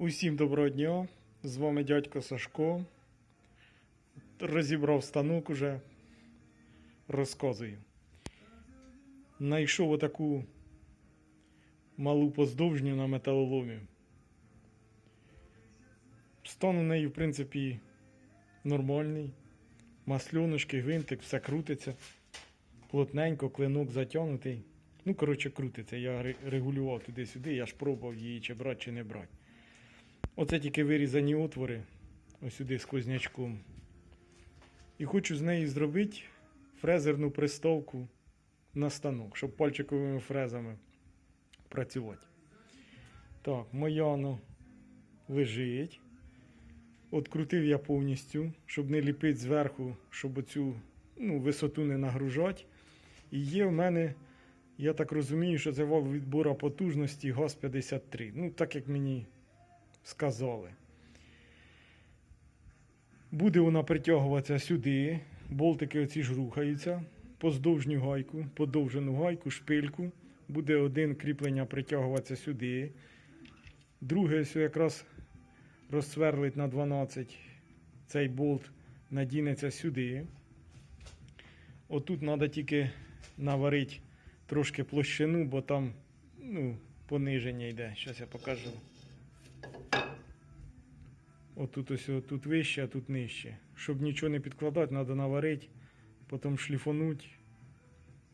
Усім доброго дня! З вами дядько Сашко. Розібрав станок уже. Розказую. Найшов отаку малу поздовжню на металоломі. Стан у неї, в принципі, нормальний. Масльоночки, гвинтик, все крутиться. Плотненько, клинок затягнутий. Ну, коротше, крутиться. Я регулював туди-сюди, я ж пробував її чи брати, чи не брати. Оце тільки вирізані отвори, ось сюди сквознячком. І хочу з неї зробити фрезерну приставку на станок, щоб пальчиковими фрезами працювати. Так, моя лежить. Открутив я повністю, щоб не ліпити зверху, щоб оцю ну, висоту не нагружати. І є в мене, я так розумію, що це відбора потужності ГАЗ-53. Ну, так як мені сказали. Буде вона притягуватися сюди. Болтики оці ж рухаються. Поздовжню гайку, подовжену гайку, шпильку. Буде один кріплення притягуватися сюди. Друге, ось якраз розсверлить на 12. Цей болт надінеться сюди. Отут треба тільки наварити трошки площину, бо там ну, пониження йде. Зараз я покажу. Отут ось тут вище, а тут нижче. Щоб нічого не підкладати, треба наварити, потім шліфануть.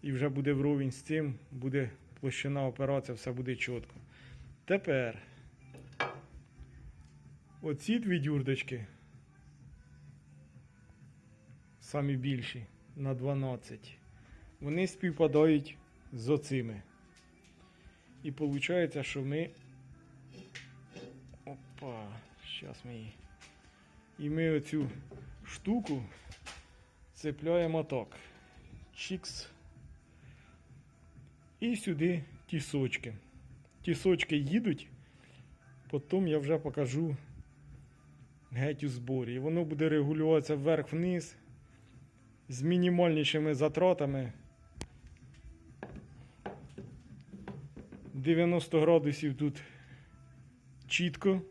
І вже буде вровень з цим, буде площина операція, все буде чітко. Тепер оці дві дюрдочки, самі більші, на 12, вони співпадають з оцими. І виходить, що ми. Опа, зараз ми її. І ми оцю штуку цепляємо так. Чікс. І сюди тісочки. Тісочки їдуть, потім я вже покажу геть у зборі. І воно буде регулюватися вверх-вниз з мінімальнішими затратами. 90 градусів тут чітко,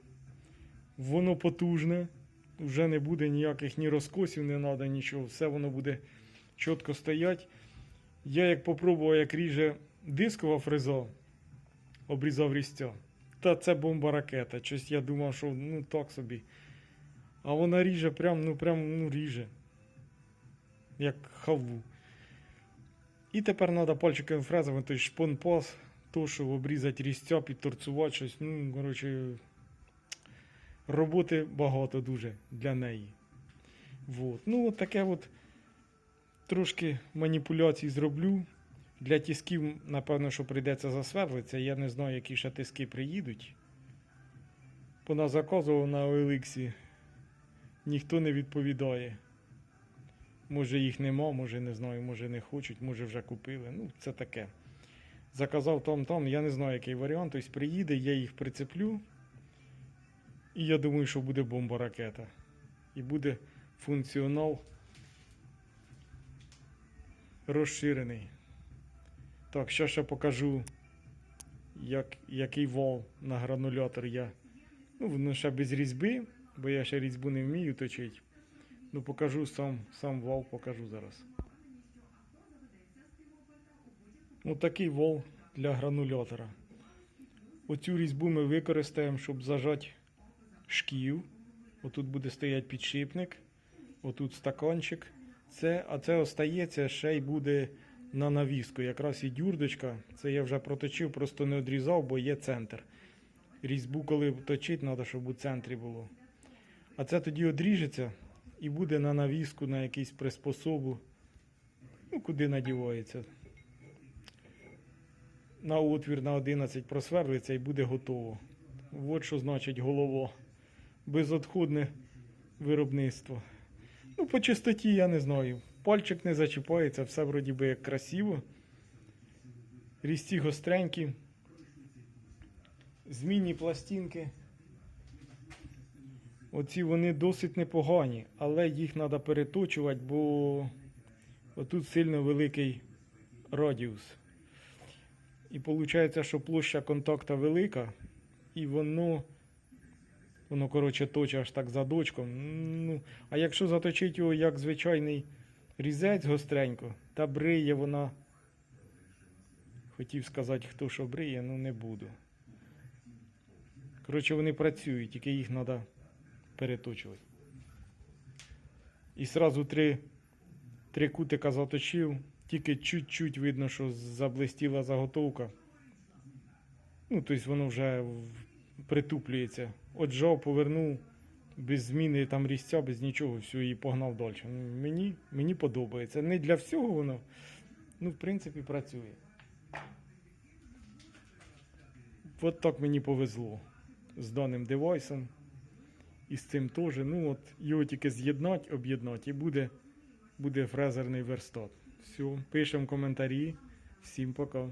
воно потужне, вже не буде ніяких ні розкосів, не треба нічого, все воно буде чітко стояти. Я як попробував, як ріже дискова фреза, обрізав різця. Та це бомба ракета. Щось я думав, що ну так собі. А вона ріже прям, ну прям ну ріже. Як халву. І тепер треба пальчиковими фрезами, той шпон-пас, то, щоб обрізати різця, підторцювати щось. Ну, коротше, роботи багато дуже для неї. Вот. Ну, от таке от трошки маніпуляцій зроблю. Для тисків, напевно, що прийдеться засверлитися. Я не знаю, які ще тиски приїдуть. Вона заказував на OLX. Ніхто не відповідає. Може їх нема, може не знаю, може не хочуть, може вже купили. Ну, це таке. Заказав там там, я не знаю, який варіант. Тобто приїде, я їх прицеплю. І я думаю, що буде бомба ракета. І буде функціонал розширений. Так, що ще покажу, як, який вал на гранулятор я. Ну, воно ще без різьби, бо я ще різьбу не вмію точити. Ну, покажу сам, сам вал, покажу зараз. Ну, такий вал для гранулятора. Оцю різьбу ми використаємо, щоб зажати шків. Отут буде стояти підшипник, отут стаканчик. Це, а це остається, ще й буде на навіску. Якраз і дюрдочка. Це я вже проточив, просто не одрізав, бо є центр. Різьбу, коли точить, треба, щоб у центрі було. А це тоді одріжеться і буде на навіску, на якийсь приспособу. Ну, куди надівається. На отвір на 11 просверлиться і буде готово. От що значить голова. Безотходне виробництво. Ну, по чистоті я не знаю. Пальчик не зачіпається, все вроді би як красиво. Різці гостренькі. Змінні пластинки. Оці вони досить непогані, але їх треба переточувати, бо отут сильно великий радіус. І виходить, що площа контакта велика, і воно Воно, коротше, точить аж так задочком. Ну, а якщо заточити його як звичайний різець гостренько, та бриє вона. Хотів сказати, хто що бриє, ну не буду. Коротше, вони працюють, тільки їх треба переточувати. І сразу три, три кутика заточив, тільки чуть-чуть видно, що заблистіла заготовка. Ну, тобто воно вже притуплюється. Отжав, повернув, без зміни там різця, без нічого, все, і погнав далі. Ну, мені, мені подобається. Не для всього воно, ну, в принципі, працює. От так мені повезло з даним девайсом. І з цим теж. Ну от його тільки з'єднати, об'єднати, і буде, буде фрезерний верстат. Все, пишемо коментарі. Всім пока.